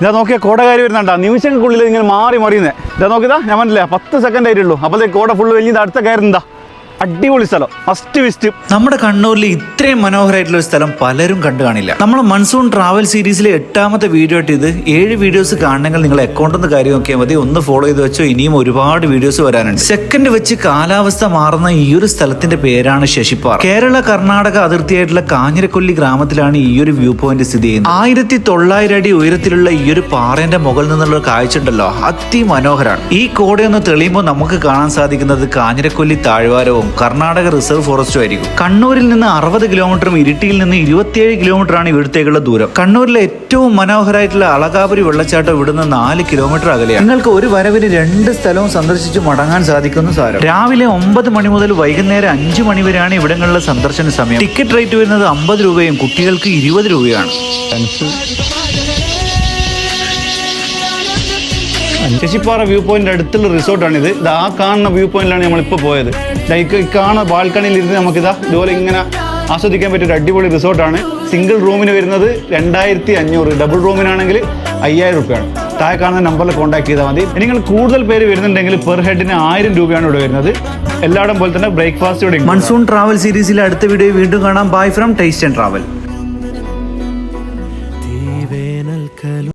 ഇതാ നോക്കിയ കോടകാരി വരുന്നുണ്ട്. നിമിഷങ്ങൾക്കുള്ളിൽ ഇങ്ങനെ മാറി മറിയുന്നേ. ഇതാ നോക്കിയതാ ഞാൻ പറഞ്ഞില്ലേ പത്ത് സെക്കൻഡ് ആയിട്ടുള്ളൂ അപ്പോഴത്തേക്ക് കോട ഫുള്ള് വലിയ അടുത്ത കയറുന്നതാ. അടിപൊളി സ്ഥലം. ഫസ്റ്റ് വിസ്റ്റ് നമ്മുടെ കണ്ണൂരിൽ ഇത്രയും മനോഹരമായിട്ടുള്ള ഒരു സ്ഥലം പലരും കണ്ടു കാണില്ല. നമ്മൾ മൺസൂൺ ട്രാവൽ സീരീസിലെ എട്ടാമത്തെ വീഡിയോ ആയിട്ട് ഇത് ഏഴ് വീഡിയോസ് കാണണമെങ്കിൽ നിങ്ങൾ അക്കൗണ്ട് ഒന്ന് കാര്യം നോക്കിയാൽ മതി. ഒന്ന് ഫോളോ ചെയ്ത് വെച്ചോ ഇനിയും ഒരുപാട് വീഡിയോസ് വരാനുണ്ട്. സെക്കൻഡ് വെച്ച് കാലാവസ്ഥ മാറുന്ന ഈ ഒരു സ്ഥലത്തിന്റെ പേരാണ് ശശിപ്പാറ കേരള കർണാടക അതിർത്തിയായിട്ടുള്ള കാഞ്ഞിരക്കൊല്ലി ഗ്രാമത്തിലാണ് ഈ ഒരു വ്യൂ പോയിന്റ് സ്ഥിതി ചെയ്യുന്നത്. ആയിരത്തി തൊള്ളായിരം അടി ഉയരത്തിലുള്ള ഈ ഒരു പാറേന്റെ മുകളിൽ നിന്നുള്ള കാഴ്ച ഉണ്ടല്ലോ. അതിമനോഹരാണ്. ഈ കോടയൊന്ന് തെളിയുമ്പോൾ നമുക്ക് കാണാൻ സാധിക്കുന്നത് കാഞ്ഞിരക്കൊല്ലി താഴ്വാരവും കർണാടക റിസർവ് ഫോറസ്റ്റും ആയിരിക്കും. കണ്ണൂരിൽ നിന്ന് അറുപത് കിലോമീറ്ററും ഇരിട്ടിയിൽ നിന്ന് ഇരുപത്തിയേഴ് കിലോമീറ്റർ ആണ് ഇവിടത്തേക്കുള്ള ദൂരം. കണ്ണൂരിലെ ഏറ്റവും മനോഹരമായിട്ടുള്ള അളകാപുരി വെള്ളച്ചാട്ടം ഇവിടുന്ന് നാല് കിലോമീറ്റർ അകലെയാണ്. നിങ്ങൾക്ക് ഒരു വരവിന് രണ്ട് സ്ഥലവും സന്ദർശിച്ച് മടങ്ങാൻ സാധിക്കുന്നു സാരം. രാവിലെ ഒമ്പത് മണി മുതൽ വൈകുന്നേരം അഞ്ച് മണി വരെയാണ് ഇവിടങ്ങളിലെ സന്ദർശന സമയം. ടിക്കറ്റ് റേറ്റ് വരുന്നത് അമ്പത് രൂപയും കുട്ടികൾക്ക് ഇരുപത് രൂപയാണ്. ശശിപ്പാറ വ്യൂ പോയിന്റ് അടുത്തുള്ള റിസോർട്ടാണിത്. ഇത് ആ കാണുന്ന വ്യൂ പോയിന്റിലാണ് നമ്മളിപ്പോൾ പോയത്. ലൈക്ക് കാണാൻ ബാൽക്കണിയിൽ ഇരുന്ന് നമുക്കിതാ ഇതുപോലെ ഇങ്ങനെ ആസ്വദിക്കാൻ പറ്റിയ അടിപൊളി റിസോർട്ടാണ്. സിംഗിൾ റൂമിന് വരുന്നത് രണ്ടായിരത്തി അഞ്ഞൂറ് ഡബിൾ റൂമിനാണെങ്കിൽ അയ്യായിരം രൂപയാണ് താഴെ കാണുന്ന നമ്പറിൽ കോൺടാക്ട് ചെയ്താൽ മതി. നിങ്ങൾ കൂടുതൽ പേര് വരുന്നുണ്ടെങ്കിൽ പെർ ഹെഡിന് ആയിരം രൂപയാണ് ഇവിടെ വരുന്നത്. എല്ലായിടം പോലെ തന്നെ ബ്രേക്ക്ഫാസ്റ്റ് മൺസൂൺ ട്രാവൽ സീരീസിലെ അടുത്ത വീഡിയോ വീണ്ടും കാണാം. Bye from taste and travel